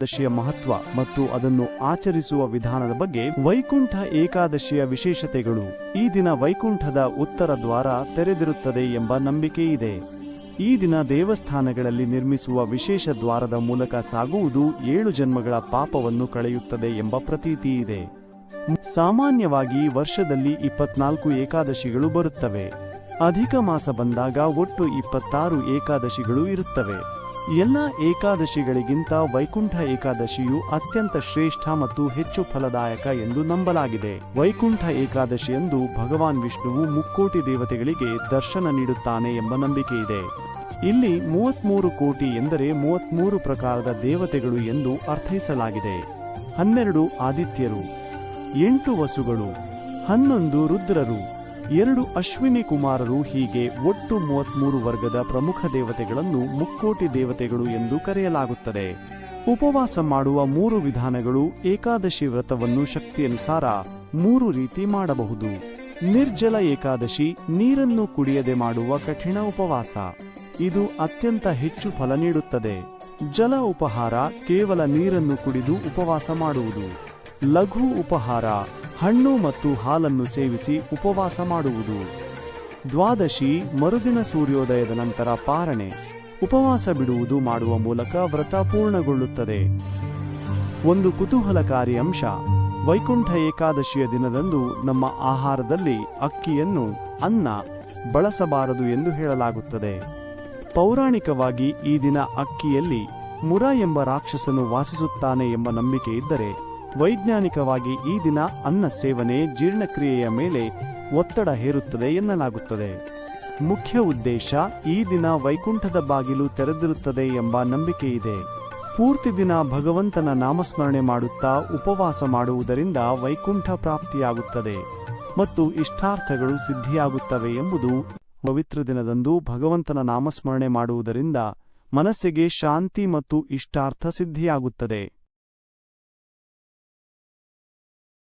ಏಕಾದಶಿಯ ಮಹತ್ವ ಮತ್ತು ಅದನ್ನು ಆಚರಿಸುವ ವಿಧಾನದ ಬಗ್ಗೆ ವೈಕುಂಠ ಏಕಾದಶಿಯ ವಿಶೇಷತೆಗಳು. ಈ ದಿನ ವೈಕುಂಠದ ಉತ್ತರ ದ್ವಾರ ತೆರೆದಿರುತ್ತದೆ ಎಂಬ ನಂಬಿಕೆ ಇದೆ ಈ ದಿನ ದೇವಸ್ಥಾನಗಳಲ್ಲಿ ನಿರ್ಮಿಸುವ ವಿಶೇಷ ದ್ವಾರದ ಮೂಲಕ ಸಾಗುವುದು ಏಳು ಜನ್ಮಗಳ ಪಾಪವನ್ನು ಕಳೆಯುತ್ತದೆ ಎಂಬ ಪ್ರತೀತಿ ಇದೆ ಸಾಮಾನ್ಯವಾಗಿ ವರ್ಷದಲ್ಲಿ ಇಪ್ಪತ್ನಾಲ್ಕು ಏಕಾದಶಿಗಳು ಬರುತ್ತವೆ. ಅಧಿಕ ಮಾಸ ಬಂದಾಗ ಒಟ್ಟು ಇಪ್ಪತ್ತಾರು ಏಕಾದಶಿಗಳು ಇರುತ್ತವೆ. ಎಲ್ಲ ಏಕಾದಶಿಗಳಿಗಿಂತ ವೈಕುಂಠ ಏಕಾದಶಿಯು ಅತ್ಯಂತ ಶ್ರೇಷ್ಠ ಮತ್ತು ಹೆಚ್ಚು ಫಲದಾಯಕ ಎಂದು ನಂಬಲಾಗಿದೆ. ವೈಕುಂಠ ಏಕಾದಶಿಯಂದು ಭಗವಾನ್ ವಿಷ್ಣುವು ಮುಕ್ಕೋಟಿ ದೇವತೆಗಳಿಗೆ ದರ್ಶನ ನೀಡುತ್ತಾನೆ ಎಂಬ ನಂಬಿಕೆ ಇದೆ. ಇಲ್ಲಿ ಮೂವತ್ಮೂರು ಕೋಟಿ ಎಂದರೆ ಮೂವತ್ಮೂರು ಪ್ರಕಾರದ ದೇವತೆಗಳು ಎಂದು ಅರ್ಥೈಸಲಾಗಿದೆ. ಹನ್ನೆರಡು ಆದಿತ್ಯರು, ಎಂಟು ವಸುಗಳು, ಹನ್ನೊಂದು ರುದ್ರರು ಎರಡು ಅಶ್ವಿನಿ ಕುಮಾರರು ಹೀಗೆ ಒಟ್ಟು ಮೂವತ್ಮೂರು ವರ್ಗದ ಪ್ರಮುಖ ದೇವತೆಗಳನ್ನು ಮುಕ್ಕೋಟಿ ದೇವತೆಗಳು ಎಂದು ಕರೆಯಲಾಗುತ್ತದೆ. ಉಪವಾಸ ಮಾಡುವ ಮೂರು ವಿಧಾನಗಳು ಏಕಾದಶಿ ವ್ರತವನ್ನು ಶಕ್ತಿಯನುಸಾರ ಮೂರು ರೀತಿ ಮಾಡಬಹುದು. ನಿರ್ಜಲ ಏಕಾದಶಿ ನೀರನ್ನು ಕುಡಿಯದೆ ಮಾಡುವ ಕಠಿಣ ಉಪವಾಸ. ಇದು ಅತ್ಯಂತ ಹೆಚ್ಚು ಫಲ ನೀಡುತ್ತದೆ. ಜಲ ಉಪಹಾರ ಕೇವಲ ನೀರನ್ನು ಕುಡಿದು ಉಪವಾಸ ಮಾಡುವುದು. ಲಘು ಉಪಹಾರ ಹಣ್ಣು ಮತ್ತು ಹಾಲನ್ನು ಸೇವಿಸಿ ಉಪವಾಸ ಮಾಡುವುದು. ದ್ವಾದಶಿ ಮರುದಿನ ಸೂರ್ಯೋದಯದ ನಂತರ ಪಾರಣೆ. ಉಪವಾಸ ಬಿಡುವುದು ಮಾಡುವ ಮೂಲಕ ವ್ರತ ಪೂರ್ಣಗೊಳ್ಳುತ್ತದೆ. ಒಂದು ಕುತೂಹಲಕಾರಿ ಅಂಶ. ವೈಕುಂಠ ಏಕಾದಶಿಯ ದಿನದಂದು ನಮ್ಮ ಆಹಾರದಲ್ಲಿ ಅಕ್ಕಿಯನ್ನು, ಅನ್ನ ಬಳಸಬಾರದು ಎಂದು ಹೇಳಲಾಗುತ್ತದೆ. ಪೌರಾಣಿಕವಾಗಿ ಈ ದಿನ ಅಕ್ಕಿಯಲ್ಲಿ ಮುರ ಎಂಬ ರಾಕ್ಷಸನು ವಾಸಿಸುತ್ತಾನೆ ಎಂಬ ನಂಬಿಕೆ ಇದ್ದರೆ ವೈಜ್ಞಾನಿಕವಾಗಿ ಈ ದಿನ ಅನ್ನ ಸೇವನೆ ಜೀರ್ಣಕ್ರಿಯೆಯ ಮೇಲೆ ಒತ್ತಡ ಹೇರುತ್ತದೆ ಎನ್ನಲಾಗುತ್ತದೆ. ಮುಖ್ಯ ಉದ್ದೇಶ ಈ ದಿನ ವೈಕುಂಠದ ಬಾಗಿಲು ತೆರೆದಿರುತ್ತದೆ ಎಂಬ ನಂಬಿಕೆ ಇದೆ. ಪೂರ್ತಿ ದಿನ ಭಗವಂತನ ನಾಮಸ್ಮರಣೆ ಮಾಡುತ್ತಾ ಉಪವಾಸ ಮಾಡುವುದರಿಂದ ವೈಕುಂಠ ಪ್ರಾಪ್ತಿಯಾಗುತ್ತದೆ ಮತ್ತು ಇಷ್ಟಾರ್ಥಗಳು ಸಿದ್ಧಿಯಾಗುತ್ತವೆ ಎಂಬುದು ಪವಿತ್ರ ದಿನದಂದು ಭಗವಂತನ ನಾಮಸ್ಮರಣೆ ಮಾಡುವುದರಿಂದ ಮನಸ್ಸಿಗೆ ಶಾಂತಿ ಮತ್ತು ಇಷ್ಟಾರ್ಥ ಸಿದ್ಧಿಯಾಗುತ್ತದೆ.